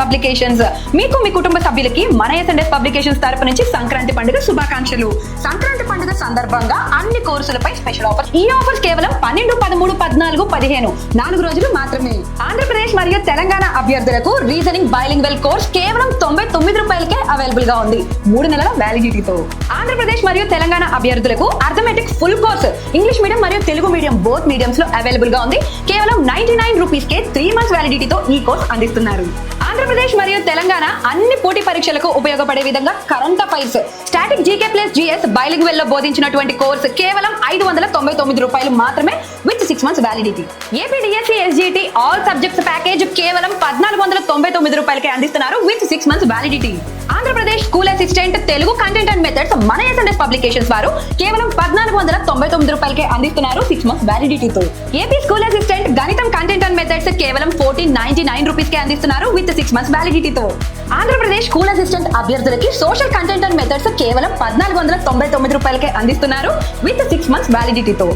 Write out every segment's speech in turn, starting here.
Publications మీకు మీ కుటుంబ సభ్యులకి మన ఎస్ఎన్ఎస్ పబ్లికేషన్స్ తరపు నుంచి సంక్రాంతి పండుగ శుభాకాంక్షలు. సంక్రాంతి పండుగ సందర్భంగా అన్ని కోర్సులపై స్పెషల్ ఆఫర్ ఈ ఆఫర్స్ కేవలం పన్నెండు పదమూడు పద్నాలుగు పదిహేను. నాలుగు రోజులు మాత్రమే. ఆంధ్రప్రదేశ్ మరియు తెలంగాణ అభ్యర్థులకు రీజనింగ్ బైలింగ్వెల్ కోర్స్ కేవలం తొంభై తొమ్మిది రూపాయలకే అవైలబుల్గా ఉంది. మూడు నెలల వ్యాలిడిటీతో ఆంధ్రప్రదేశ్ మరియు తెలంగాణ అభ్యర్థులకు arithmetic full course English medium మరియు తెలుగు మీడియం బోత్ మీడియంస్లో అవైలబుల్గా ఉంది. కేవలం నైన్టీ నైన్ రూపీస్ కే త్రీ మంత్స్ వ్యాలిడిటీతో ఈ కోర్స్ అందిస్తున్నారు. ఆంధ్రప్రదేశ్ మరియు తెలంగాణ అన్ని పోటీ పరీక్షలకు ఉపయోగపడే విధంగా current affairs static GK plus GS బైలింగ్వెల్లో బోధించినటువంటి కోర్స్ కేవలం ఐదు వందల తొంభై తొమ్మిది రూపాయలు మాత్రమే with six months validity APDSC SGT all subjects package కేవలం పద్నాలుగు వందల తొంభై తొమ్మిది రూపాయలకే అందిస్తున్నారు with six months validity Andhra Pradesh school assistant Telugu content and methods మన ఎస్ఎన్ఎస్ పబ్లికేషన్స్ వారు కేవలం పద్నాలుగు వందల తొంభై తొమ్మిది రూపాయలకే అందిస్తున్నారు. సిక్స్ మంత్స్ వ్యాలిడిటీతో ఏపీ స్కూల్ అసిస్టెంట్ గణితం కంటెంట్ అండ్ మెథడ్స్ కేవలం ఫోర్టీన్ నైన్టీ నైన్ రూపీస్ కే అందిస్తున్నారు విత్ సిక్స్ మంత్స్ వ్యాలిడిటీతో ఆంధ్రప్రదేశ్ స్కూల్ అసిస్టెంట్ అభ్యర్థులకి సోషల్ కంటెంట్ అండ్ మెథడ్స్ కేవలం పద్నాలుగు వందల తొంభై తొమ్మిది రూపాయలకే అందిస్తున్నారు విత్ సిక్స్ మంత్స్ వ్యాలిడిటీతో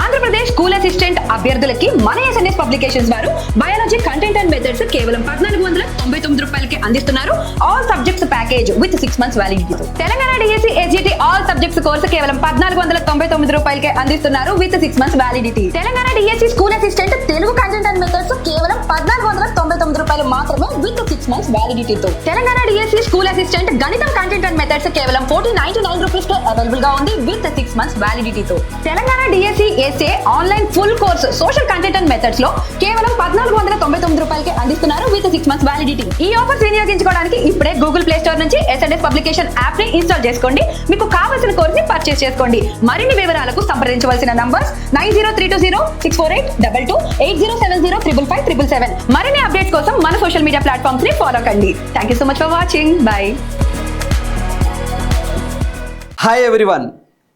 ఆంధ్రప్రదేశ్ స్కూల్ అసిస్టెంట్ అభ్యర్థులకి మన ఎస్ఎన్ఎస్ పబ్లికేషన్స్ వారు బయాలజీ కంటెంట్ అండ్ మెథడ్స్ కేవలం పద్నాలుగు వందల తొంభై తొమ్మిది రూపాయలకి అందిస్తున్నారు. All subjects package with six months వ్యాలిడిటీతో Telangana DSC SGT all subjects course కేవలం పద్నాలుగు వందల తొంభై తొమ్మిది రూపాయలకే అందిస్తున్నారు with six months validity Telangana DSC school assistant Telugu content and methods కేవలం పద్నాలుగు వందల తొంభై రూపాయలు మాత్రమే విత్ సిక్స్ మంత్స్ వ్యాలిడిటీతో తెలంగాణ డిఎస్సి స్కూల్ అసిస్టెంట్ గణితం కంటెంట్ అండ్ మెథడ్స్ కేవలం ఫోర్టీ నైన్టీ నైన్ రూపీస్ కే అవైలబుల్గా ఉంది with six months వ్యాలిడిటీతో Telangana DSC SA online full course social content and మెథడ్స్లో కేవలం పద్నాలుగు వందల తొంభై తొమ్మిది రూపాయలకి అందిస్తున్నారు విత్ సిక్స్ మంత్స్ వ్యాలిడిటీ ఈ ఆఫర్స్ వినియోగించుకోవడానికి ఇప్పుడే గూగుల్ ప్లే స్టోర్ నుంచి ఎస్ఎన్ఎస్ పబ్లికేషన్ యాప్ని ఇన్స్టాల్ చేసుకోండి. మీకు కావాల్సిన కోర్స్ని పర్చేస్ చేసుకోండి. మరిన్ని వివరాలకు సంప్రదించవలసిన numbers nine zero three two zero six four eight double two eight zero seven zero triple five triple seven మరిన్ని అప్డేట్స్ కోసం మన సోషల్ మీడియా ప్లాట్ఫామ్స్ని ఫాలో కండి. Thank you so much for watching bye hi everyone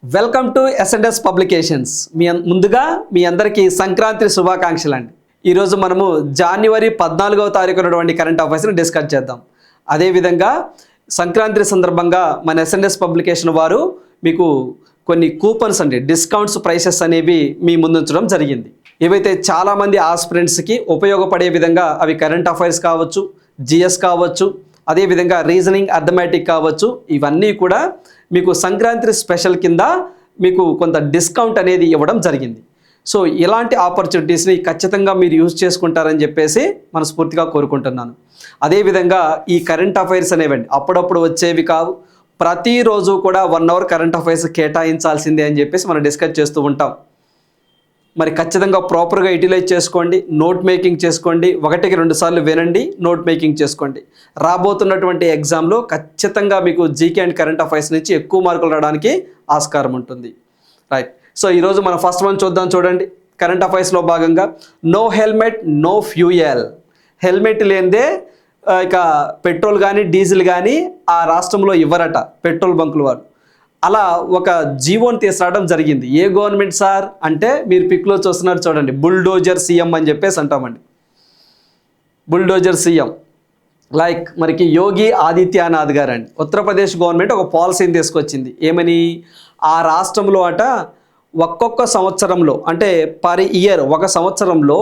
welcome to SNS publications మీ ముందుగా మీ అందరికీ సంక్రాంతి శుభాకాంక్షలు అండి. ఈరోజు మనము జనవరి పద్నాలుగవ తారీఖు ఉన్నటువంటి కరెంట్ అఫైర్స్ని డిస్కస్ చేద్దాం. అదేవిధంగా సంక్రాంతి సందర్భంగా మన ఎస్ఎన్ఎస్ పబ్లికేషన్ వారు మీకు కొన్ని కూపన్స్ అండి డిస్కౌంట్స్ ప్రైసెస్ అనేవి మీ ముందుంచడం జరిగింది. ఏవైతే చాలామంది ఆస్పిరెంట్స్కి ఉపయోగపడే విధంగా అవి కరెంట్ అఫైర్స్ కావచ్చు జిఎస్ కావచ్చు అదేవిధంగా రీజనింగ్ అథమెటిక్ కావచ్చు ఇవన్నీ కూడా మీకు సంక్రాంతి స్పెషల్ కింద మీకు కొంత డిస్కౌంట్ అనేది ఇవ్వడం జరిగింది. సో ఇలాంటి ఆపర్చునిటీస్ని ఖచ్చితంగా మీరు యూజ్ చేసుకుంటారని చెప్పేసి మనస్ఫూర్తిగా కోరుకుంటున్నాను. అదేవిధంగా ఈ కరెంట్ అఫైర్స్ అనేవండి అప్పుడప్పుడు వచ్చేవి కావు. ప్రతిరోజు కూడా వన్ అవర్ కరెంట్ అఫైర్స్ కేటాయించాల్సిందే అని చెప్పేసి మనం డిస్కస్ చేస్తూ ఉంటాం. మరి ఖచ్చితంగా ప్రాపర్గా యూటిలైజ్ చేసుకోండి నోట్ మేకింగ్ చేసుకోండి ఒకటికి రెండు సార్లు వినండి నోట్ మేకింగ్ చేసుకోండి. రాబోతున్నటువంటి ఎగ్జామ్లో ఖచ్చితంగా మీకు జీకే అండ్ కరెంట్ అఫైర్స్ నుంచి ఎక్కువ మార్కులు రావడానికి ఆస్కారం ఉంటుంది. రైట్ సో ఈరోజు మనం ఫస్ట్ వన్ చూద్దాం చూడండి. కరెంట్ అఫైర్స్లో భాగంగా no helmet no fuel helmet లేనిదే ఇక పెట్రోల్ కానీ డీజిల్ కానీ ఆ రాష్ట్రంలో ఇవ్వరట పెట్రోల్ బంకుల వారు. అలా ఒక జీవోని తీసుకురావడం జరిగింది. ఏ గవర్నమెంట్ సార్? అంటే మీరు పిక్లో చూస్తున్నారు చూడండి. బుల్డోజర్ సీఎం అని చెప్పేసి అంటామండి. Bulldozer CM. లైక్ మనకి యోగి ఆదిత్యనాథ్ గారు అండి ఉత్తరప్రదేశ్ గవర్నమెంట్ ఒక పాలసీని తీసుకొచ్చింది. ఏమని? ఆ రాష్ట్రంలో అట ఒక్కొక్క సంవత్సరంలో అంటే పర్ ఇయర్ ఒక సంవత్సరంలో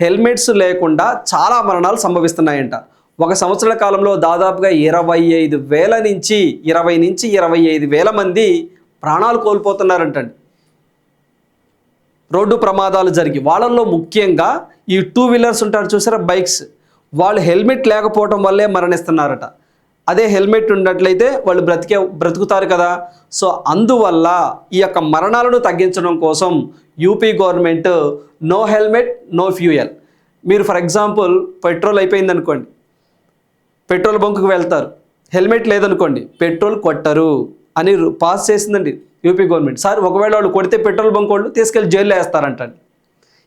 హెల్మెట్స్ లేకుండా చాలా మరణాలు సంభవిస్తున్నాయంట. ఒక సంవత్సర కాలంలో దాదాపుగా ఇరవై ఐదు వేల నుంచి ఇరవై నుంచి ఇరవై ఐదు వేల మంది ప్రాణాలు కోల్పోతున్నారంటండి. రోడ్డు ప్రమాదాలు జరిగి వాళ్ళల్లో ముఖ్యంగా ఈ టూ వీలర్స్ ఉంటారు చూసారా బైక్స్. వాళ్ళు హెల్మెట్ లేకపోవడం వల్లే మరణిస్తున్నారట. అదే హెల్మెట్ ఉన్నట్లయితే వాళ్ళు బ్రతికే బ్రతుకుతారు కదా. సో అందువల్ల ఈ యొక్క మరణాలను తగ్గించడం కోసం UP government no helmet no fuel. మీరు ఫర్ ఎగ్జాంపుల్ పెట్రోల్ అయిపోయింది అనుకోండి పెట్రోల్ బంకుకి వెళ్తారు. హెల్మెట్ లేదనుకోండి పెట్రోల్ కొట్టరు అని పాస్ చేసిందండి యూపీ గవర్నమెంట్. సార్ ఒకవేళ వాళ్ళు కొడితే పెట్రోల్ బంక్ వాళ్ళు తీసుకెళ్ళి జైల్లో వేస్తారంటండి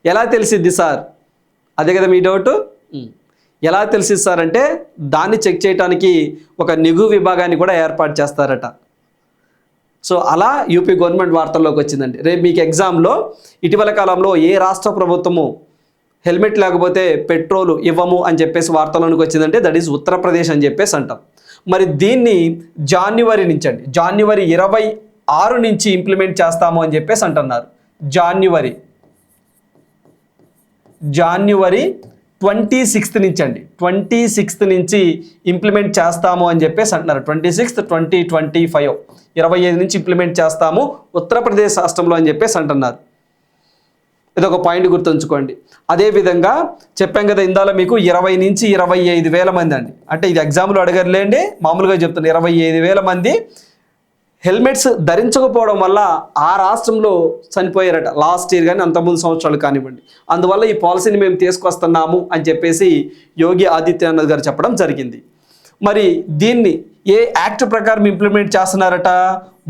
ఎలా తెలిసిద్ది సార్? అదే కదా మీ డౌట్. ఎలా తెలిసిద్ది సార్ అంటే దాన్ని చెక్ చేయడానికి ఒక నిఘు విభాగాన్ని కూడా ఏర్పాటు చేస్తారట. సో అలా యూపీ గవర్నమెంట్ వార్తల్లోకి వచ్చిందండి. రేపు మీకు ఎగ్జామ్లో ఇటీవల కాలంలో ఏ రాష్ట్ర ప్రభుత్వము హెల్మెట్ లేకపోతే పెట్రోల్ ఇవ్వము అని చెప్పేసి వార్తలోనికి వచ్చిందంటే దట్ ఈస్ ఉత్తరప్రదేశ్ అని చెప్పేసి అంటాం. మరి దీన్ని జాన్యువరి నుంచి అండి జాన్యువరి ఇరవై ఆరు నుంచి ఇంప్లిమెంట్ చేస్తాము అని చెప్పేసి అంటున్నారు. జాన్యువరి జాన్యువరి ట్వంటీ సిక్స్త్ నుంచి అండి ట్వంటీ సిక్స్త్ నుంచి ఇంప్లిమెంట్ చేస్తాము అని చెప్పేసి అంటున్నారు. Twenty sixth twenty twenty five ఇరవై ఐదు నుంచి ఇంప్లిమెంట్ చేస్తాము ఉత్తరప్రదేశ్ రాష్ట్రంలో అని చెప్పేసి అంటున్నారు. ఇది ఒక పాయింట్ గుర్తుంచుకోండి. అదేవిధంగా చెప్పాం కదా ఇందాల మీకు ఇరవై నుంచి ఇరవై ఐదు వేల మంది అండి. అంటే ఇది ఎగ్జామ్లో అడగర్లేండి మామూలుగా చెప్తున్నా ఇరవై ఐదు వేల మంది. హెల్మెట్స్ ధరించకపోవడం వల్ల ఆ రాష్ట్రంలో చనిపోయారట. లాస్ట్ ఇయర్ కానీ అంతకుముందు సంవత్సరాలు కానివ్వండి. అందువల్ల ఈ పాలసీని మేము తీసుకొస్తున్నాము అని చెప్పేసి యోగి ఆదిత్యనాథ్ గారు చెప్పడం జరిగింది. మరి దీన్ని ఏ యాక్ట్ ప్రకారం ఇంప్లిమెంట్ చేస్తున్నారట?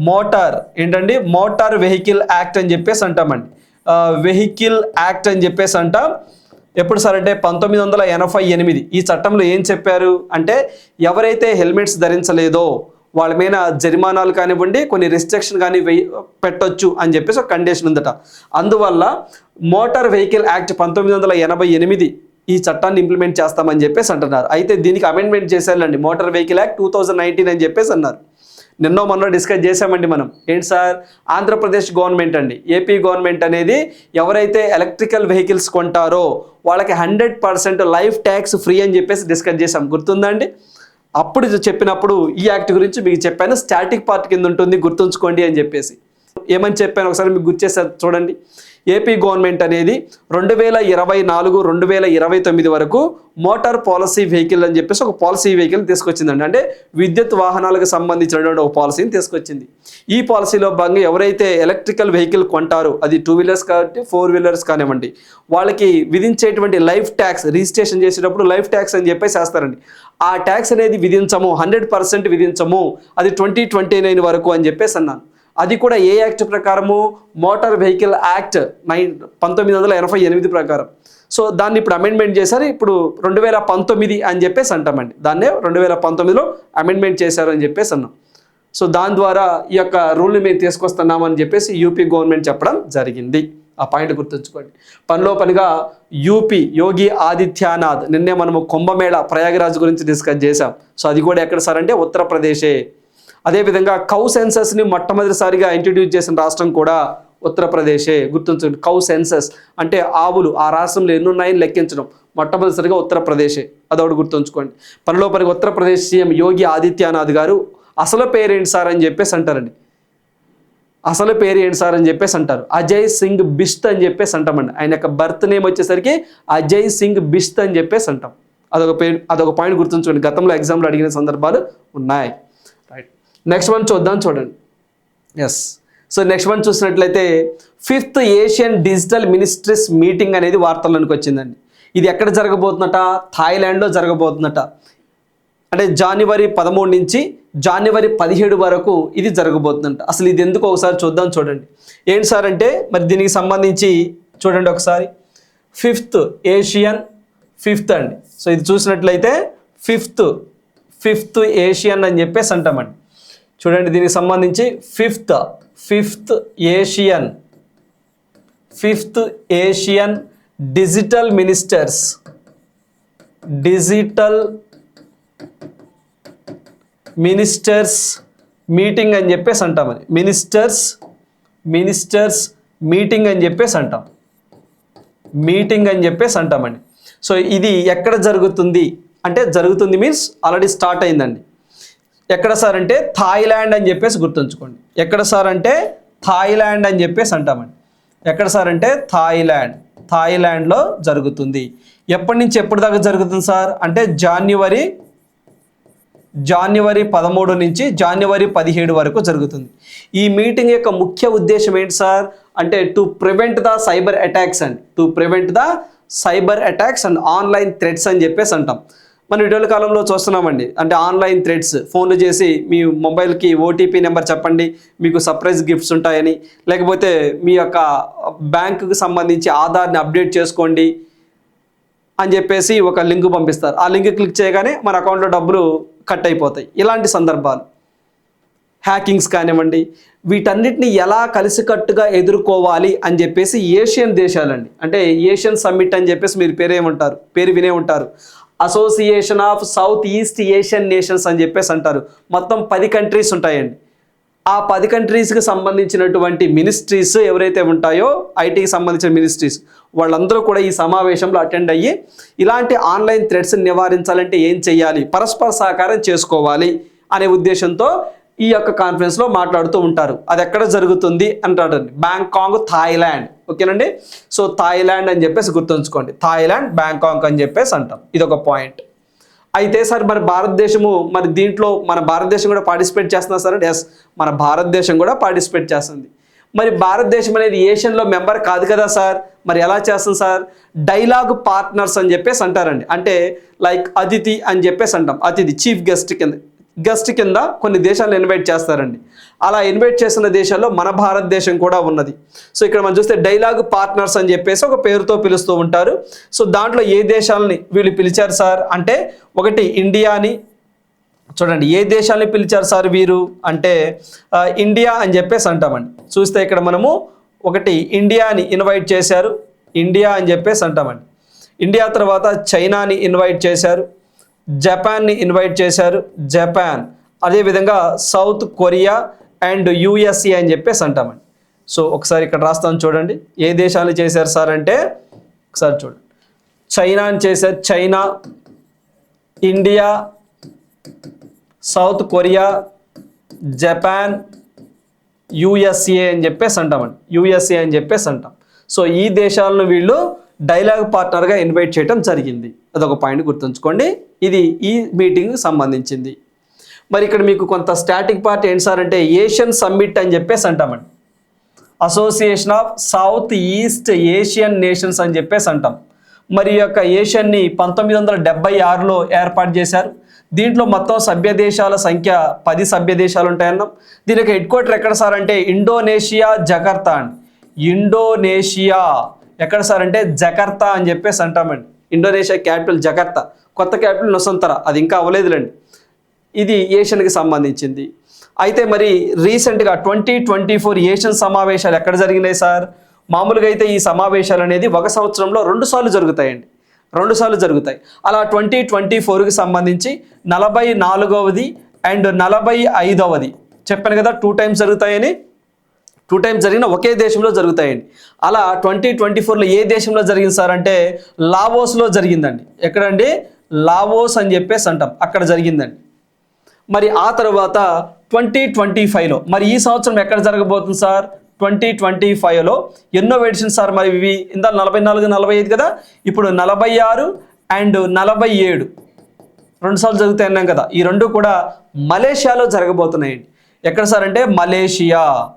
మోటార్. ఏంటండి? మోటార్ వెహికల్ యాక్ట్ అని చెప్పేసి అంటామండి. వెహికల్ యాక్ట్ అని చెప్పేసి అంట ఎప్పుడు సార్ అంటే పంతొమ్మిది వందల ఎనభై ఎనిమిది. ఈ చట్టంలో ఏం చెప్పారు? అంటే ఎవరైతే హెల్మెట్స్ ధరించలేదో వాళ్ళ మీద జరిమానాలు కానివ్వండి కొన్ని రిస్ట్రిక్షన్ కానీ వెయ్యి పెట్టొచ్చు అని చెప్పేసి ఒక కండిషన్ ఉందట. అందువల్ల మోటార్ వెహికల్ యాక్ట్ పంతొమ్మిది వందల ఎనభై ఎనిమిది ఈ చట్టాన్ని ఇంప్లిమెంట్ చేస్తామని చెప్పేసి అంటున్నారు. అయితే దీనికి అమెండ్మెంట్ చేశారండి motor vehicle act two thousand nineteen అని చెప్పేసి అన్నారు. నిన్నో మొన్న డిస్కస్ చేశామండి మనం. ఏంటి సార్? ఆంధ్రప్రదేశ్ గవర్నమెంట్ అండి. ఏపీ గవర్నమెంట్ అనేది ఎవరైతే ఎలక్ట్రికల్ వెహికల్స్ కొంటారో వాళ్ళకి hundred percent life tax free అని చెప్పేసి డిస్కస్ చేశాం. గుర్తుందండి అప్పుడు చెప్పినప్పుడు ఈ యాక్ట్ గురించి మీకు చెప్పాను. స్టాటిక్ పార్ట్ కింద ఉంటుంది గుర్తుంచుకోండి అని చెప్పేసి. ఏమని చెప్పాను? ఒకసారి మీకు గుర్తు చూడండి. ఏపీ గవర్నమెంట్ అనేది రెండు వేల ఇరవై నాలుగు రెండు వేల ఇరవై తొమ్మిది వరకు మోటార్ పాలసీ వెహికల్ అని చెప్పేసి ఒక పాలసీ వెహికల్ తీసుకొచ్చిందండి. అంటే విద్యుత్ వాహనాలకు సంబంధించినటువంటి ఒక పాలసీని తీసుకొచ్చింది. ఈ పాలసీలో భాగంగా ఎవరైతే ఎలక్ట్రికల్ వెహికల్ కొంటారో అది టూ వీలర్స్ కాబట్టి ఫోర్ వీలర్స్ కానివ్వండి వాళ్ళకి విధించేటువంటి లైఫ్ ట్యాక్స్ రిజిస్ట్రేషన్ చేసేటప్పుడు లైఫ్ ట్యాక్స్ అని చెప్పేసి వేస్తారండి. ఆ ట్యాక్స్ అనేది విధించము హండ్రెడ్ పర్సెంట్ విధించము అది ట్వంటీ ట్వంటీ నైన్ వరకు అని చెప్పేసి అన్నాను. అది కూడా ఏ యాక్ట్ ప్రకారము? మోటార్ వెహికల్ యాక్ట్ నైన్ పంతొమ్మిది వందల ఎనభై ఎనిమిది ప్రకారం. సో దాన్ని ఇప్పుడు అమెండ్మెంట్ చేశారు. ఇప్పుడు రెండు వేల పంతొమ్మిది అని చెప్పేసి అంటామండి దాన్నే రెండు వేల పంతొమ్మిదిలో అమెండ్మెంట్ చేశారు అని చెప్పేసి అన్నాం. సో దాని ద్వారా ఈ యొక్క రూల్ని మేము తీసుకొస్తున్నామని చెప్పేసి యూపీ గవర్నమెంట్ చెప్పడం జరిగింది. ఆ పాయింట్ గుర్తుంచుకోండి. పనిలో పనిగా యూపీ యోగి ఆదిత్యనాథ్ నిన్నే మనము కుంభమేళ ప్రయాగరాజ్ గురించి డిస్కస్ చేశాం. సో అది కూడా ఎక్కడ సార్ అంటే ఉత్తరప్రదేశే. అదేవిధంగా కౌ సెన్సస్ని మొట్టమొదటిసారిగా ఇంట్రడ్యూస్ చేసిన రాష్ట్రం కూడా ఉత్తరప్రదేశే. గుర్తుంచండి కౌ సెన్సస్ అంటే ఆవులు. ఆ రాష్ట్రంలో ఎన్ని ఉన్నాయని లెక్కించడం. మొట్టమొదటిసారిగా ఉత్తరప్రదేశే. అదొకటి గుర్తుంచుకోండి. పనిలో పనికి ఉత్తరప్రదేశ్ సీఎం యోగి ఆదిత్యనాథ్ గారు అసలు పేరేంటి సార్ అని చెప్పేసి అంటారండి. అసలు పేరు ఏంటి సార్ అని చెప్పేసి అంటారు. అజయ్ సింగ్ బిష్త్ అని చెప్పేసి అంటామండి. ఆయన యొక్క బర్త్ నేమ్ వచ్చేసరికి అజయ్ సింగ్ బిష్త్ అని చెప్పేసి అంటాం. అదొక పేరు అదొక పాయింట్ గుర్తుంచుకోండి. గతంలో ఎగ్జామ్లో అడిగిన సందర్భాలు ఉన్నాయి. నెక్స్ట్ వన్ చూద్దాం చూడండి. ఎస్ సో నెక్స్ట్ వన్ చూసినట్లయితే fifth Asian digital ministries meeting అనేది వార్తల్లోనికి వచ్చిందండి. ఇది ఎక్కడ జరగబోతుందట థాయిలాండ్లో జరగబోతుందట అంటే జనవరి పదమూడు నుంచి జనవరి పదిహేడు వరకు ఇది జరగబోతుందంట అసలు ఇది ఎందుకు ఒకసారి చూద్దాం చూడండి. ఏంటి సార్ అంటే మరి దీనికి సంబంధించి చూడండి ఒకసారి. ఫిఫ్త్ ఏషియన్ ఫిఫ్త్ అండి. సో ఇది చూసినట్లయితే ఫిఫ్త్ ఫిఫ్త్ ఏషియన్ అని చెప్పేసి అంటామండి. చూడండి దీనికి సంబంధించి fifth fifth Asian fifth Asian digital ministers. Digital ministers meeting అని చెప్పేసి అంటాం అది. మినిస్టర్స్ మినిస్టర్స్ మీటింగ్ అని చెప్పేసి అంటాం. మీటింగ్ అని చెప్పేసి అంటామండి సో ఇది ఎక్కడ జరుగుతుంది? అంటే జరుగుతుంది మీన్స్ ఆల్రెడీ స్టార్ట్ అయిందండి. ఎక్కడ సార్ అంటే థాయిలాండ్ అని చెప్పేసి గుర్తుంచుకోండి. ఎక్కడ సార్ అంటే థాయిలాండ్ అని చెప్పేసి అంటామండి. ఎక్కడ సార్ అంటే థాయిలాండ్. థాయిలాండ్లో జరుగుతుంది. ఎప్పటి నుంచి ఎప్పటి దాకా జరుగుతుంది సార్? అంటే జాన్యువరి జాన్యువరి పదమూడు నుంచి జనవరి పదిహేడు వరకు జరుగుతుంది. ఈ మీటింగ్ యొక్క ముఖ్య ఉద్దేశం ఏంటి సార్? అంటే to prevent the cyber attacks and to prevent the cyber attacks and online threats అని చెప్పేసి అంటాం. మనం ఇటీవల కాలంలో చూస్తున్నామండి. అంటే ఆన్లైన్ థ్రెడ్స్ ఫోన్లు చేసి మీ మొబైల్కి ఓటీపీ నెంబర్ చెప్పండి మీకు సర్ప్రైజ్ గిఫ్ట్స్ ఉంటాయని. లేకపోతే మీ యొక్క బ్యాంకుకి సంబంధించి ఆధార్ని అప్డేట్ చేసుకోండి అని చెప్పేసి ఒక లింక్ పంపిస్తారు. ఆ లింక్ క్లిక్ చేయగానే మన అకౌంట్లో డబ్బులు కట్ అయిపోతాయి. ఇలాంటి సందర్భాలు. హ్యాకింగ్స్ కానివ్వండి వీటన్నిటిని ఎలా కలిసికట్టుగా ఎదుర్కోవాలి అని చెప్పేసి ఏషియన్ దేశాలండి. అంటే ఏషియన్ సమ్మిట్ అని చెప్పేసి మీరు పేరేమంటారు పేరు వినే ఉంటారు. Association of south east Asian nations అని చెప్పేసి అంటారు. మొత్తం పది కంట్రీస్ ఉంటాయండి. ఆ పది కంట్రీస్కి సంబంధించినటువంటి మినిస్ట్రీస్ ఎవరైతే ఉంటాయో ఐటీకి సంబంధించిన మినిస్ట్రీస్ వాళ్ళందరూ కూడా ఈ సమావేశంలో అటెండ్ అయ్యి ఇలాంటి ఆన్లైన్ థ్రెడ్స్ని నివారించాలంటే ఏం చేయాలి? పరస్పర సహకారం చేసుకోవాలి అనే ఉద్దేశంతో ఈ యొక్క కాన్ఫరెన్స్లో మాట్లాడుతూ ఉంటారు. అది ఎక్కడ జరుగుతుంది అంటాడండి. Bangkok Thailand. ఓకేనండి? సో థాయిలాండ్ అని చెప్పేసి గుర్తుంచుకోండి. థాయిలాండ్ బ్యాంకాక్ అని చెప్పేసి అంటాం. ఇది ఒక పాయింట్. అయితే సార్ మరి భారతదేశము మరి దీంట్లో మన భారతదేశం కూడా పార్టిసిపేట్ చేస్తున్నా సార్? ఎస్ మన భారతదేశం కూడా పార్టిసిపేట్ చేస్తుంది. మరి భారతదేశం అనేది ఏషియన్లో మెంబర్ కాదు కదా సార్? మరి ఎలా చేస్తుంది సార్? డైలాగ్ పార్ట్నర్స్ అని చెప్పేసి అంటారండి. అంటే లైక్ అతిథి అని చెప్పేసి అంటాం. అతిథి చీఫ్ గెస్ట్ కింద. గెస్ట్ కింద కొన్ని దేశాలను ఇన్వైట్ చేస్తారండి. అలా ఇన్వైట్ చేసిన దేశాల్లో మన భారతదేశం కూడా ఉన్నది. సో ఇక్కడ మనం చూస్తే డైలాగ్ పార్ట్నర్స్ అని చెప్పేసి ఒక పేరుతో పిలుస్తూ ఉంటారు. సో దాంట్లో ఏ దేశాలని వీళ్ళు పిలిచారు సార్? అంటే ఒకటి ఇండియాని చూడండి ఏ దేశాలని పిలిచారు సార్ వీరు? అంటే ఇండియా అని చెప్పేసి అంటామండి. చూస్తే ఇక్కడ మనము ఒకటి ఇండియాని ఇన్వైట్ చేశారు. ఇండియా అని చెప్పేసి అంటామండి. ఇండియా తర్వాత చైనాని ఇన్వైట్ చేశారు. జపాన్ని ఇన్వైట్ చేశారు. జపాన్ అదేవిధంగా సౌత్ కొరియా అండ్ యుఎస్ఏ అని చెప్పేసి అంటామండి. సో ఒకసారి ఇక్కడ రాస్తాను చూడండి. ఏ దేశాలు చేశారు సార్ అంటే ఒకసారి చూడండి. చైనాని చేశారు. China India South Korea Japan USA అని చెప్పేసి అంటామండి. యుఎస్ఏ అని చెప్పేసి అంటాం. సో ఈ దేశాలను వీళ్ళు డైలాగ్ పార్ట్నర్గా ఇన్వైట్ చేయడం జరిగింది. అదొక పాయింట్ గుర్తుంచుకోండి. ఇది ఈ మీటింగ్కి సంబంధించింది. మరి ఇక్కడ మీకు కొంత స్టాటిక్ పార్ట్ ఏంటి సార్ అంటే ఏషియన్ సమ్మిట్ అని చెప్పేసి అంటామండి. Association of south east Asian nations అని చెప్పేసి అంటాం. మరి ఈ యొక్క ఏషియన్ని పంతొమ్మిది వందల డెబ్బై ఆరులో ఏర్పాటు చేశారు. దీంట్లో మొత్తం సభ్య దేశాల సంఖ్య పది సభ్య దేశాలు ఉంటాయన్నాం. దీని యొక్క హెడ్ క్వార్టర్ ఎక్కడ సార్ అంటే ఇండోనేషియా జకర్తా అండి. ఇండోనేషియా ఎక్కడ సార్ అంటే జకర్తా అని చెప్పేసి అంటామండి. ఇండోనేషియా క్యాపిటల్ జకర్తా కొత్త క్యాపిటల్ నొసంతర అది ఇంకా అవ్వలేదులేండి. ఇది ఏషియన్కి సంబంధించింది. అయితే మరి రీసెంట్గా ట్వంటీ ట్వంటీ ఫోర్ ఏషియన్ సమావేశాలు ఎక్కడ జరిగినాయి సార్? మామూలుగా అయితే ఈ సమావేశాలు అనేది ఒక సంవత్సరంలో రెండు సార్లు జరుగుతాయండి. రెండు సార్లు జరుగుతాయి. అలా ట్వంటీ ట్వంటీ ఫోర్కి సంబంధించి నలభై నాలుగవది అండ్ నలభై ఐదవది. చెప్పాను కదా టూ టైమ్స్ జరుగుతాయని. టూ టైమ్స్ జరిగిన ఒకే దేశంలో జరుగుతాయండి. అలా ట్వంటీ ట్వంటీ ఫోర్లో ఏ దేశంలో జరిగింది సార్ అంటే లావోస్లో జరిగిందండి. ఎక్కడండి? లావోస్ అని చెప్పేసి అంటాం. అక్కడ జరిగిందండి. మరి ఆ తర్వాత ట్వంటీ ట్వంటీ ఫైవ్లో మరి ఈ సంవత్సరం ఎక్కడ జరగబోతుంది సార్? ట్వంటీ ట్వంటీ ఫైవ్లో ఎన్నో ఎడిషన్ సార్ మరి ఇవి? ఇందా నలభై నాలుగు నలభై ఐదు కదా? ఇప్పుడు నలభై ఆరు అండ్ నలభై ఏడు. రెండు సార్లు జరుగుతాయి అన్నాం కదా. ఈ రెండు కూడా మలేషియాలో జరగబోతున్నాయండి. ఎక్కడ సార్ అంటే? మలేషియా.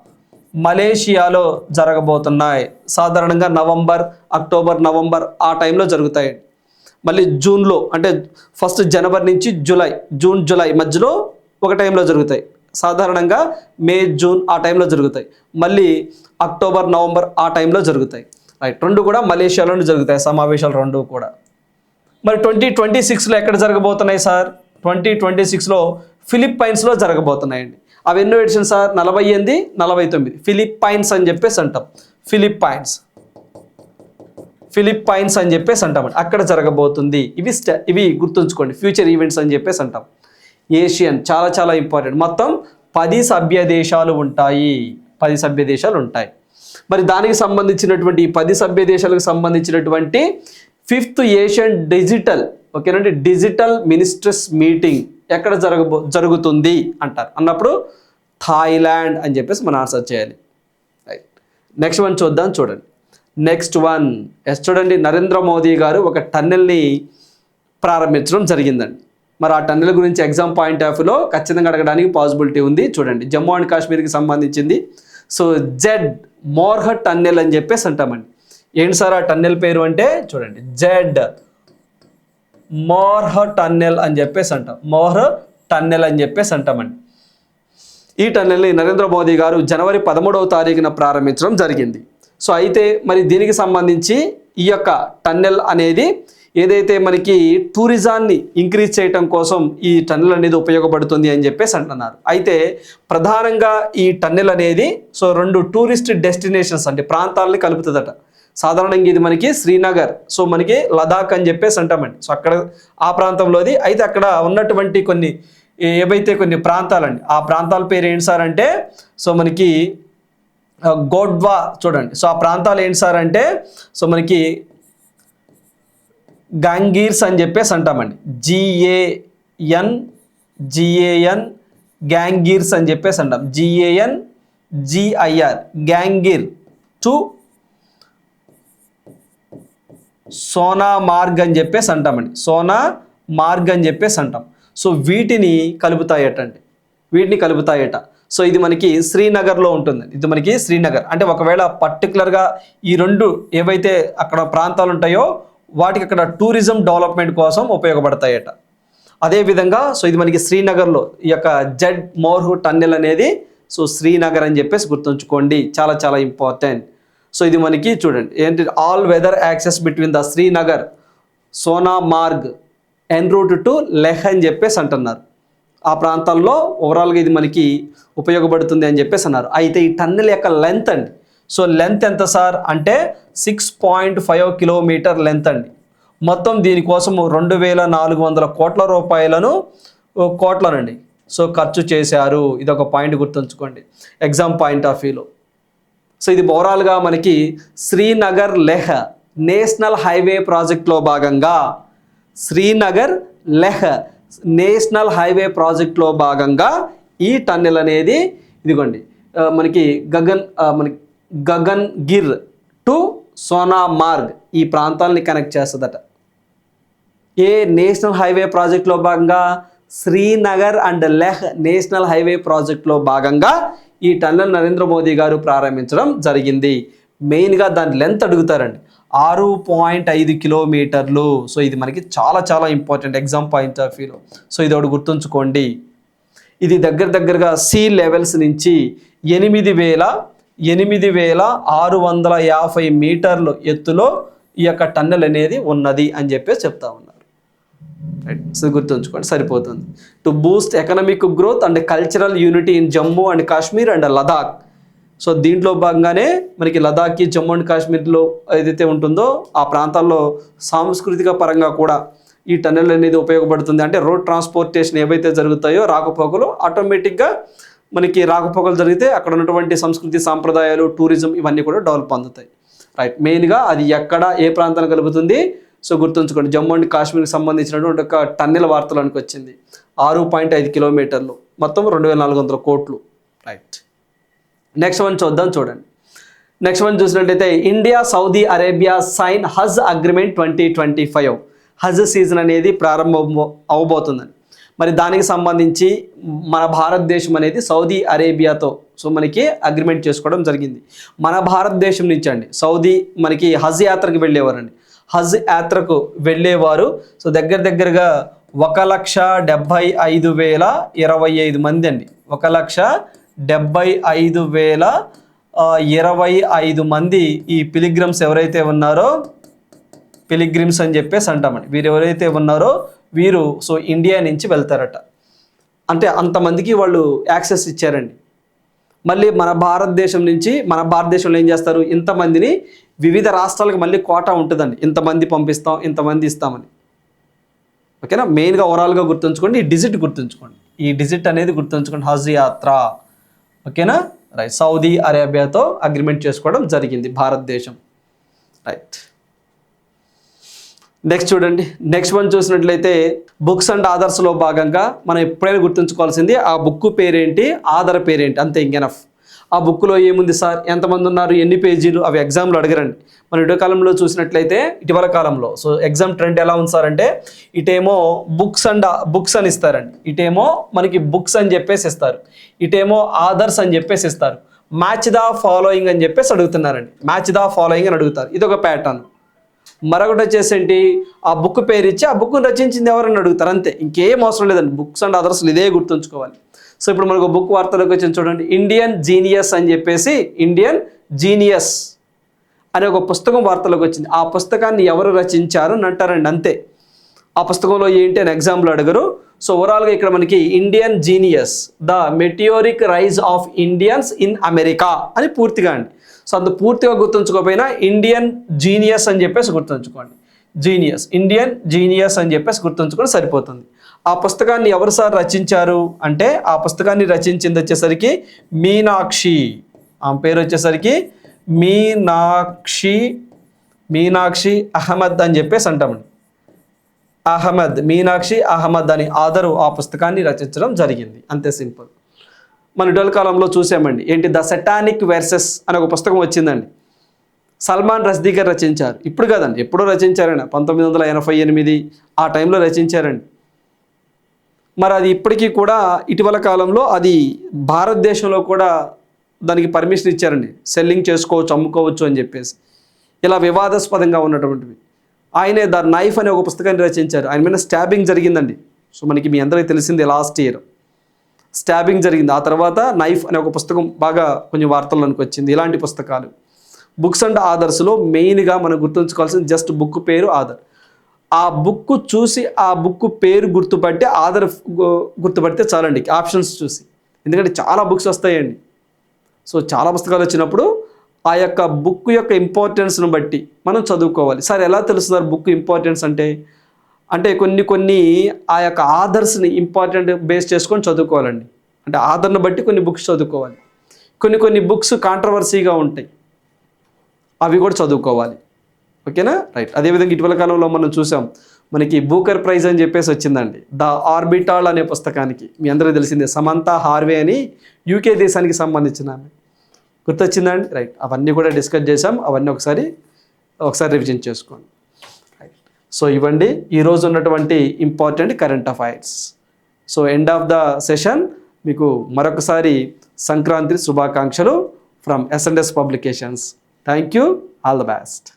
మలేషియాలో జరగబోతున్నాయి. సాధారణంగా నవంబర్ అక్టోబర్ నవంబర్ ఆ టైంలో జరుగుతాయండి. మళ్ళీ జూన్లో అంటే ఫస్ట్ జనవరి నుంచి జూలై జూన్ జూలై మధ్యలో ఒక టైంలో జరుగుతాయి. సాధారణంగా మే జూన్ ఆ టైంలో జరుగుతాయి. మళ్ళీ అక్టోబర్ నవంబర్ ఆ టైంలో జరుగుతాయి. రైట్ రెండు కూడా మలేషియాలోనే జరుగుతాయి. సమావేశాలు రెండు కూడా. మరి ట్వంటీ ట్వంటీ సిక్స్లో ఎక్కడ జరగబోతున్నాయి సార్? ట్వంటీ ట్వంటీ సిక్స్లో ఫిలిప్పైన్స్లో జరగబోతున్నాయండి. అవి ఎన్నో ఎడిషన్ సార్? నలభై ఎనిమిది నలభై తొమ్మిది. ఫిలిప్పైన్స్ అని చెప్పేసి అంటాం. ఫిలిప్పైన్స్. ఫిలిప్పైన్స్ అని చెప్పేసి అంటామండి అక్కడ జరగబోతుంది. ఇవి ఇవి గుర్తుంచుకోండి. ఫ్యూచర్ ఈవెంట్స్ అని చెప్పేసి అంటాం. ఏషియన్ చాలా చాలా ఇంపార్టెంట్. మొత్తం పది సభ్య దేశాలు ఉంటాయి. పది సభ్య దేశాలు ఉంటాయి. మరి దానికి సంబంధించినటువంటి ఈ పది సభ్య దేశాలకు సంబంధించినటువంటి ఫిఫ్త్ ఏషియన్ డిజిటల్ ఓకేనండి డిజిటల్ మినిస్టర్స్ మీటింగ్ ఎక్కడ జరగబో జరుగుతుంది అంటారు. అన్నప్పుడు థాయిలాండ్ అని చెప్పేసి మనం ఆన్సర్ చేయాలి. రైట్. నెక్స్ట్ వన్ చూద్దాం చూడండి. నెక్స్ట్ వన్ ఎస్ చూడండి నరేంద్ర మోదీ గారు ఒక టన్నెల్ని ప్రారంభించడం జరిగిందండి. మరి ఆ టన్నెల్ గురించి ఎగ్జామ్ పాయింట్ ఆఫ్ ఖచ్చితంగా అడగడానికి పాసిబిలిటీ ఉంది. చూడండి జమ్మూ అండ్ కాశ్మీర్కి సంబంధించింది. సో జెడ్ మోర్హ టన్నెల్ అని చెప్పేసి అంటామండి. ఏంటి సార్ ఆ టన్నెల్ పేరు అంటే? చూడండి జెడ్ మోర్హ టన్నెల్ అని చెప్పేసి అంటాం. మోర్హ టన్నెల్ అని చెప్పేసి అంటామండి. ఈ టన్నెల్ని నరేంద్ర మోదీ గారు జనవరి పదమూడవ తారీఖున ప్రారంభించడం జరిగింది. సో అయితే మరి దీనికి సంబంధించి ఈ యొక్క టన్నెల్ అనేది ఏదైతే మనకి టూరిజాన్ని ఇంక్రీజ్ చేయటం కోసం ఈ టన్నెల్ అనేది ఉపయోగపడుతుంది అని చెప్పేసి అంటున్నారు. అయితే ప్రధానంగా ఈ టన్నెల్ అనేది సో రెండు టూరిస్ట్ డెస్టినేషన్స్ అంటే ప్రాంతాలని కలుపుతుందట. సాధారణంగా ఇది మనకి శ్రీనగర్ సో మనకి లదాఖ్ అని చెప్పేసి అంటామండి. సో అక్కడ ఆ ప్రాంతంలోది. అయితే అక్కడ ఉన్నటువంటి కొన్ని ఏవైతే కొన్ని ప్రాంతాలండి ఆ ప్రాంతాల పేరు ఏంటి సార్ అంటే సో మనకి గోడ్వా చూడండి. సో ఆ ప్రాంతాలు ఏంటి సార్ అంటే సో మనకి గాంగీర్స్ అని చెప్పేసి అంటామండి. జిఏఎన్ జిఏఎన్ గ్యాంగీర్స్ అని చెప్పేసి అంటాం. G A N G I R Gangir to Sonamarg అని చెప్పేసి అంటామండి. సోనా మార్గ్ అని చెప్పేసి అంటాం. సో వీటిని కలుపుతాయటండి. వీటిని కలుపుతాయట. సో ఇది మనకి శ్రీనగర్లో ఉంటుంది. ఇది మనకి శ్రీనగర్. అంటే ఒకవేళ పర్టికులర్గా ఈ రెండు ఏవైతే అక్కడ ప్రాంతాలు ఉంటాయో వాటికి అక్కడ టూరిజం డెవలప్మెంట్ కోసం ఉపయోగపడతాయట. అదేవిధంగా సో ఇది మనకి శ్రీనగర్లో ఈ యొక్క జెడ్ మోర్హు టన్నెల్ అనేది సో శ్రీనగర్ అని చెప్పేసి గుర్తుంచుకోండి. చాలా చాలా ఇంపార్టెంట్ సో ఇది మనకి చూడండి. ఏంటి? All weather access between the Srinagar Sona Marg en route to Leh అని చెప్పేసి అంటున్నారు. ఆ ప్రాంతాల్లో ఓవరాల్గా ఇది మనకి ఉపయోగపడుతుంది అని చెప్పేసి అన్నారు. అయితే ఈ టన్నెల్ యొక్క లెంత్ అండి. సో లెంత్ ఎంత సార్? అంటే six point five kilometer length అండి. మొత్తం దీనికోసం రెండు వేల నాలుగు వందల కోట్ల రూపాయలను కోట్లనండి. సో ఖర్చు చేశారు. ఇది ఒక పాయింట్ గుర్తుంచుకోండి ఎగ్జామ్ పాయింట్ ఆఫ్ వ్యూలో సో ఇది ఓవరాల్గా మనకి శ్రీనగర్ లెహ్ నేషనల్ హైవే ప్రాజెక్ట్లో భాగంగా శ్రీనగర్ లెహ్ నేషనల్ హైవే ప్రాజెక్ట్లో భాగంగా ఈ టన్నెల్ అనేది ఇదిగోండి మనకి గగన్ మనకి గగన్ గిర్ టు సోనా మార్గ్ ఈ ప్రాంతాలని కనెక్ట్ చేస్తుందట. ఏ నేషనల్ హైవే ప్రాజెక్ట్లో భాగంగా? Srinagar and Leh national highway ప్రాజెక్ట్లో భాగంగా ఈ టన్నెల్ నరేంద్ర మోదీ గారు ప్రారంభించడం జరిగింది. మెయిన్గా దాని లెంత్ అడుగుతారండి. ఆరు పాయింట్ ఐదు కిలోమీటర్లు. సో ఇది మనకి చాలా చాలా ఇంపార్టెంట్ ఎగ్జామ్ పాయింట్ ఆఫ్ వ్యూలో సో ఇది ఒకటి గుర్తుంచుకోండి. ఇది దగ్గర దగ్గరగా సీ లెవెల్స్ నుంచి ఎనిమిది వేల ఎనిమిది వేల ఆరు వందల యాభై మీటర్లు ఎత్తులో ఈ యొక్క టన్నెల్ అనేది ఉన్నది అని చెప్పేసి చెప్తా ఉన్నారు. రైట్ సో గుర్తుంచుకోండి సరిపోతుంది. To boost economic growth and cultural unity in Jammu and Kashmir and Ladakh so దీంట్లో భాగంగానే మనకి లదాఖ్కి జమ్మూ అండ్ కాశ్మీర్లో ఏదైతే ఉంటుందో ఆ ప్రాంతాల్లో సాంస్కృతిక పరంగా కూడా ఈ టన్నెల్ అనేది ఉపయోగపడుతుంది. అంటే రోడ్ ట్రాన్స్పోర్టేషన్ ఏవైతే జరుగుతాయో రాకపోకలు ఆటోమేటిక్గా మనకి రాకపోకలు జరిగితే అక్కడ ఉన్నటువంటి సంస్కృతి సాంప్రదాయాలు టూరిజం ఇవన్నీ కూడా డెవలప్ అందుతాయి రైట్ మెయిన్గా అది ఎక్కడ ఏ ప్రాంతాన్ని కలుపుతుంది? సో గుర్తుంచుకోండి జమ్మూ అండ్ కాశ్మీర్కి సంబంధించినటువంటి ఒక టన్నెల వార్తలకు వచ్చింది. ఆరు పాయింట్ ఐదు కిలోమీటర్లు మొత్తం రెండు వేల నాలుగు వందల కోట్లు. రైట్. నెక్స్ట్ వన్ చూద్దాం చూడండి. నెక్స్ట్ వన్ చూసినట్టయితే India Saudi Arabia sign Hajj agreement twenty twenty five Hajj season అనేది ప్రారంభం అవబోతుందని మరి దానికి సంబంధించి మన భారతదేశం అనేది సౌదీ అరేబియాతో సో మనకి అగ్రిమెంట్ చేసుకోవడం జరిగింది. మన భారతదేశం నుంచి అండి సౌదీ మనకి హజ్ యాత్రకు వెళ్ళేవారండి. హజ్ యాత్రకు వెళ్ళేవారు సో దగ్గర దగ్గరగా ఒక లక్ష డెబ్భై ఐదు వేల ఇరవై ఐదు మంది అండి. ఒక లక్ష డెబ్భై ఐదు వేల ఇరవై ఐదు మంది ఈ పిలిగ్రిమ్స్ ఎవరైతే ఉన్నారో పిలిగ్రిమ్స్ అని చెప్పేసి అంటామండి. వీరు ఎవరైతే ఉన్నారో వీరు సో ఇండియా నుంచి వెళ్తారట. అంటే అంతమందికి వాళ్ళు యాక్సెస్ ఇచ్చారండి. మళ్ళీ మన భారతదేశం నుంచి మన భారతదేశంలో ఏం చేస్తారు? ఇంతమందిని వివిధ రాష్ట్రాలకు మళ్ళీ కోటా ఉంటుందండి. ఇంతమంది పంపిస్తాం ఇంతమంది ఇస్తామని. ఓకేనా? మెయిన్గా ఓవరాల్గా గుర్తుంచుకోండి ఈ డిజిట్ గుర్తుంచుకోండి. ఈ డిజిట్ అనేది గుర్తుంచుకోండి. హజ్ యాత్ర. ఓకేనా? రైట్ సౌదీ అరేబియాతో అగ్రిమెంట్ చేసుకోవడం జరిగింది భారతదేశం. రైట్ నెక్స్ట్ చూడండి. నెక్స్ట్ వన్ చూసినట్లయితే బుక్స్ అండ్ ఆధార్స్లో భాగంగా మనం ఎప్పుడైనా గుర్తుంచుకోవాల్సింది ఆ బుక్ పేరేంటి ఆధార్ పేరేంటి అంతే ఇంకెనఫ్. ఆ బుక్లో ఏముంది సార్? ఎంతమంది ఉన్నారు? ఎన్ని పేజీలు? అవి ఎగ్జామ్లో అడగరండి. మన ఇటీవల కాలంలో చూసినట్లయితే ఇటీవల కాలంలో సో ఎగ్జామ్ ట్రెండ్ ఎలా ఉంది సార్ అంటే ఇటేమో బుక్స్ అండ్ బుక్స్ అని ఇస్తారండి. ఇటేమో మనకి బుక్స్ అని చెప్పేసి ఇస్తారు. ఇటేమో ఆదర్స్ అని చెప్పేసి ఇస్తారు. మ్యాచ్ ద ఫాలోయింగ్ అని చెప్పేసి అడుగుతున్నారండి. మ్యాచ్ ద ఫాలోయింగ్ అని అడుగుతారు. ఇది ఒక ప్యాటర్న్. మరొకటి వచ్చేసి ఏంటి? ఆ బుక్ పేరు ఇచ్చి ఆ బుక్ రచించింది ఎవరని అడుగుతారు. అంతే. ఇంకేం అవసరం లేదండి. బుక్స్ అండ్ అదర్స్ ఇదే గుర్తుంచుకోవాలి. సో ఇప్పుడు మనకు బుక్ వార్తలోకి వచ్చింది చూడండి. ఇండియన్ జీనియస్ అని చెప్పేసి ఇండియన్ జీనియస్ అనే ఒక పుస్తకం వార్తలోకి వచ్చింది. ఆ పుస్తకాన్ని ఎవరు రచించారు అని అంటారండి అంతే. ఆ పుస్తకంలో ఏంటి అని ఎగ్జాంపుల్ అడగరు. సో ఓవరాల్గా ఇక్కడ మనకి Indian genius the meteoric rise of Indians in America అని పూర్తిగా అండి. సో అంత పూర్తిగా గుర్తుంచుకోకపోయినా ఇండియన్ జీనియస్ అని చెప్పేసి గుర్తుంచుకోండి. జీనియస్ ఇండియన్ జీనియస్ అని చెప్పేసి గుర్తుంచుకొని సరిపోతుంది. ఆ పుస్తకాన్ని ఎవరు సార్ రచించారు అంటే ఆ పుస్తకాన్ని రచించింది వచ్చేసరికి మీనాక్షి. ఆమె పేరు వచ్చేసరికి మీనాక్షి మీనాక్షి అహ్మద్ అని చెప్పేసి అంటామండి అహ్మద్ మీనాక్షి అహ్మద్ అని ఆదరు ఆ పుస్తకాన్ని రచించడం జరిగింది. అంతే సింపుల్. మన ఇటీవల కాలంలో చూసామండి. ఏంటి ద సెటానిక్ వెర్సెస్ అనే ఒక పుస్తకం వచ్చిందండి. సల్మాన్ రష్దీ గారు రచించారు. ఇప్పుడు కదండి ఎప్పుడో రచించారండి పంతొమ్మిది వందల ఎనభై ఎనిమిది ఆ టైంలో రచించారండి. మరి అది ఇప్పటికీ కూడా ఇటీవల కాలంలో అది భారతదేశంలో కూడా దానికి పర్మిషన్ ఇచ్చారండి. సెల్లింగ్ చేసుకోవచ్చు అమ్ముకోవచ్చు అని చెప్పేసి. ఇలా వివాదాస్పదంగా ఉన్నటువంటివి. ఆయనే ద నైఫ్ అనే ఒక పుస్తకాన్ని రచించారు. ఆయన మీద స్టాబింగ్ జరిగిందండి. సో మనకి మీ అందరికీ తెలిసింది లాస్ట్ ఇయర్. స్టాబింగ్ జరిగింది. ఆ తర్వాత నైఫ్ అనే ఒక పుస్తకం బాగా కొంచెం వార్తల్లోనికి వచ్చింది. ఇలాంటి పుస్తకాలు. బుక్స్ అండ్ ఆదర్స్లో మెయిన్గా మనం గుర్తుంచుకోవాల్సింది జస్ట్ బుక్ పేరు ఆధార్. ఆ బుక్ చూసి ఆ బుక్ పేరు గుర్తుపట్టి ఆధార్ గుర్తుపడితే చాలండి. ఆప్షన్స్ చూసి. ఎందుకంటే చాలా బుక్స్ వస్తాయండి. సో చాలా పుస్తకాలు వచ్చినప్పుడు ఆ యొక్క బుక్ యొక్క ఇంపార్టెన్స్ను బట్టి మనం చదువుకోవాలి. సార్ ఎలా తెలుస్తున్నారు బుక్ ఇంపార్టెన్స్ అంటే? అంటే కొన్ని కొన్ని ఆ యొక్క ఆధర్స్ని ఇంపార్టెంట్ బేస్ చేసుకొని చదువుకోవాలండి. అంటే ఆధర్ను బట్టి కొన్ని బుక్స్ చదువుకోవాలి. కొన్ని కొన్ని బుక్స్ కాంట్రవర్సీగా ఉంటాయి. అవి కూడా చదువుకోవాలి. ఓకేనా? రైట్ అదేవిధంగా ఇటీవల కాలంలో మనం చూసాం మనకి బూకర్ ప్రైజ్ అని చెప్పేసి వచ్చిందండి. ద ఆర్బిటాల్ అనే పుస్తకానికి. మీ అందరికీ తెలిసిందే సమంత హార్వే అని యూకే దేశానికి సంబంధించిన ఆమె. గుర్తొచ్చిందండి? రైట్ అవన్నీ కూడా డిస్కస్ చేసాం అవన్నీ ఒకసారి ఒకసారి రివిజన్ చేసుకోండి. రైట్ సో ఇవ్వండి ఈరోజు ఉన్నటువంటి important current affairs. So end of the session మీకు మరొకసారి సంక్రాంతి శుభాకాంక్షలు from SNS publications. Thank you all the best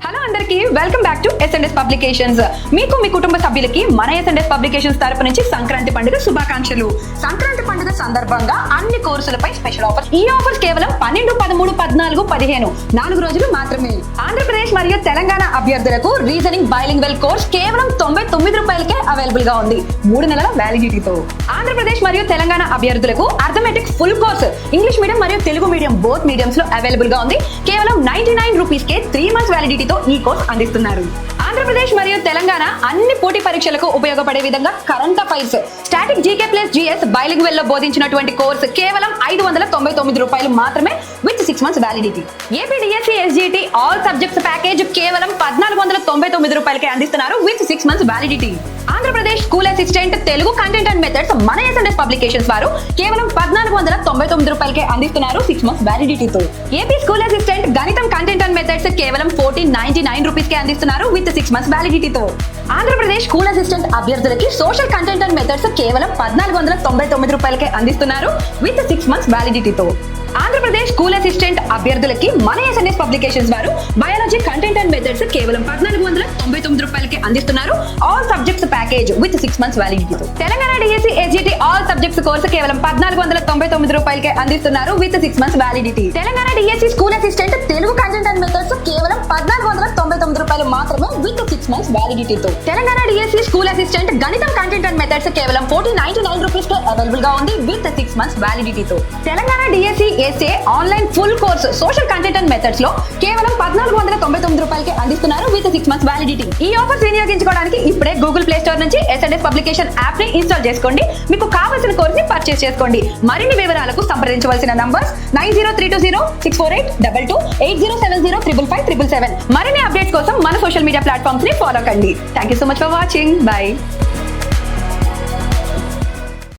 hello అందరికి welcome back to SNS publications మీకు మీ కుటుంబ సభ్యులకి మన ఎస్ఎన్ఎస్ పబ్లికేషన్స్ తరపు నుంచి సంక్రాంతి పండుగ శుభాకాంక్షలు. సంక్రాంతి పండుగ సందర్భంగా అన్ని కోర్సులపై స్పెషల్ ఆఫర్స్ ఈ ఆఫర్స్ కేవలం పన్నెండు పదమూడు పద్నాలుగు పదిహేను. నాలుగు రోజులు మాత్రమే. ఆంధ్రప్రదేశ్ మరియు తెలంగాణ అభ్యర్థులకు రీజనింగ్ బైలింగ్ వెల్ కోర్స్ కేవలం తొంభై తొమ్మిది రూపాయలకే అవైలబుల్గా ఉంది. మూడు నెలల వ్యాలిడిటీతో ఆంధ్రప్రదేశ్ మరియు తెలంగాణ అభ్యర్థులకు arithmetic full course English medium మరియు తెలుగు మీడియం బోత్ మీడియంస్లో అవైలబుల్గా ఉంది. కేవలం నైన్టీ నైన్ రూపీస్ కే త్రీ మంత్స్ వ్యాలిడిటీతో ఈ కోర్స్ అందిస్తున్నారు. ఆంధ్రప్రదేశ్ మరియు తెలంగాణ అన్ని పోటీ పరీక్షలకు ఉపయోగపడే విధంగా current affairs static GK plus GS బైలింగ్ వెల్లో బోధించినటువంటి కోర్స్ కేవలం ఐదు వందల తొంభై తొమ్మిది రూపాయలు మాత్రమే with six months validity APDSC SGT all subjects package కేవలం పద్నాలుగు వందల తొంభై తొమ్మిది రూపాయలకే అందిస్తున్నారు with six months validity Andhra Pradesh school assistant Telugu content and methods మన ఎస్ఎన్ఎస్ పబ్లికేషన్స్ వారు కేవలం పద్నాలుగు వందల తొంభై తొమ్మిది రూపాయలకే అందిస్తున్నారు సిక్స్ మంత్స్ వ్యాలిడిటీతో ఏపీ స్కూల్ అసిస్టెంట్ గణితం కంటెంట్ అండ్ మెథడ్స్ కేవలం ఫోర్టీన్ నైన్టీ నైన్ రూపీస్ కే అందిస్తున్నారు విత్ సిక్స్ మంత్స్ వ్యాలిడిటీతో ఆంధ్రప్రదేశ్ స్కూల్ అసిస్టెంట్ అభ్యర్థులకి సోషల్ కంటెంట్ అండ్ మెథడ్స్ కేవలం పద్నాలుగు వందల తొంభై తొమ్మిది రూపాయలకే అందిస్తున్నారు విత్ సిక్స్ మంత్స్ వ్యాలిడిటీతో ఆంధ్రప్రదేశ్ స్కూల్ అసిస్టెంట్ అభ్యర్థులకి మన ఎస్ఎన్ఎస్ పబ్లికేషన్స్ వారు బయాలజీ కంటెంట్ అండ్ మెథడ్స్ కేవలం పద్నాలుగు వందల తొంభై తొమ్మిది రూపాయలకి అందిస్తున్నారు. All subjects package with six months వ్యాలిడిటీతో Telangana DSC SGT all subjects course కేవలం పద్నాలుగు వందల తొంభై తొమ్మిది రూపాయలకే అందిస్తున్నారు with six months validity Telangana DSC school assistant Telugu content and methods కేవలం పద్నాలుగు వందల తొంభై తొమ్మిది రూపాయలు మాత్రమే విత్ సిక్స్ మంత్స్ వ్యాలిడిటీతో తెలంగాణ డిఎస్సి స్కూల్ అసిస్టెంట్ గణితం కంటెంట్ అండ్ మెథడ్స్ కేవలం ఫోర్టీ నైన్టీ నైన్ రూపీస్ కే అవైలబుల్గా ఉంది with six months వ్యాలిడిటీతో Telangana DSC SA online full course social content and మెథడ్స్లో కేవలం పద్నాలుగు వందల తొంభై తొమ్మిది రూపాయలకి అందిస్తున్నారు విత్ సిక్స్ మంత్స్ వ్యాలిడిటీ ఈ ఆఫర్స్ వినియోగించుకోవడానికి ఇప్పుడే గూగుల్ ప్లే స్టోర్ నుంచి ఎస్ఎన్ఎస్ పబ్లికేషన్ యాప్ని ఇన్స్టాల్ చేసుకోండి. మీకు కావాల్సిన కోర్స్ని పర్చేస్ చేసుకోండి. మరిన్ని వివరాలకు సంప్రదించవలసిన numbers nine zero three two zero six four eight double two eight zero seven zero triple five triple seven మరిన్ని అప్డేట్స్ కోసం మన సోషల్ మీడియా ప్లాట్ఫామ్స్ని ఫాలో కండి. Thank you so much for watching bye